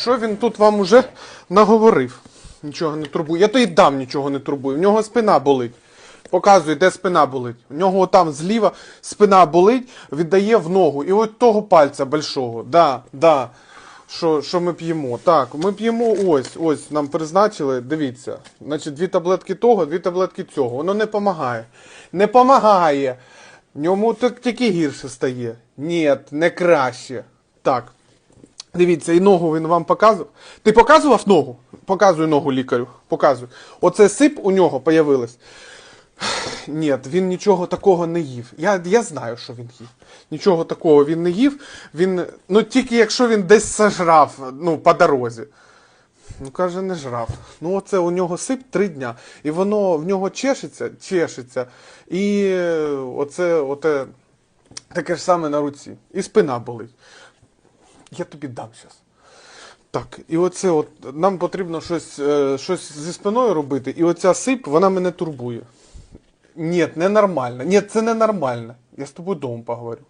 Що він тут вам уже наговорив? Нічого не турбує. Я то й дам нічого не турбую. В нього спина болить. Показує, де спина болить. У нього там зліва спина болить, віддає в ногу. І от того пальця большого. Да, да. Що, що ми п'ємо? Так, ми п'ємо ось, ось нам призначили. Дивіться. Значить, дві таблетки того, дві таблетки цього. Воно не допомагає. Не допомагає. В ньому так тільки гірше стає. Ні, не краще. Так. Дивіться, і ногу він вам показував. Ти показував ногу? Показую ногу лікарю. Показую. Оце сип у нього появилось. Ні, він нічого такого не їв. Я, я знаю, що він їв. Нічого такого він не їв. Він, ну тільки якщо він десь сожрав, ну, по дорозі. Ну, каже, не жрав. Ну, оце у нього сип три дня. І воно в нього чешеться, чешеться. І е, оце, оте, таке ж саме на руці. І спина болить. Я тобі дам зараз. Так, і оце от нам потрібно щось, е, щось зі спиною робити, і оця сип, вона мене турбує. Ні, ненормально. Ні, це ненормально. Я з тобою вдома поговорю.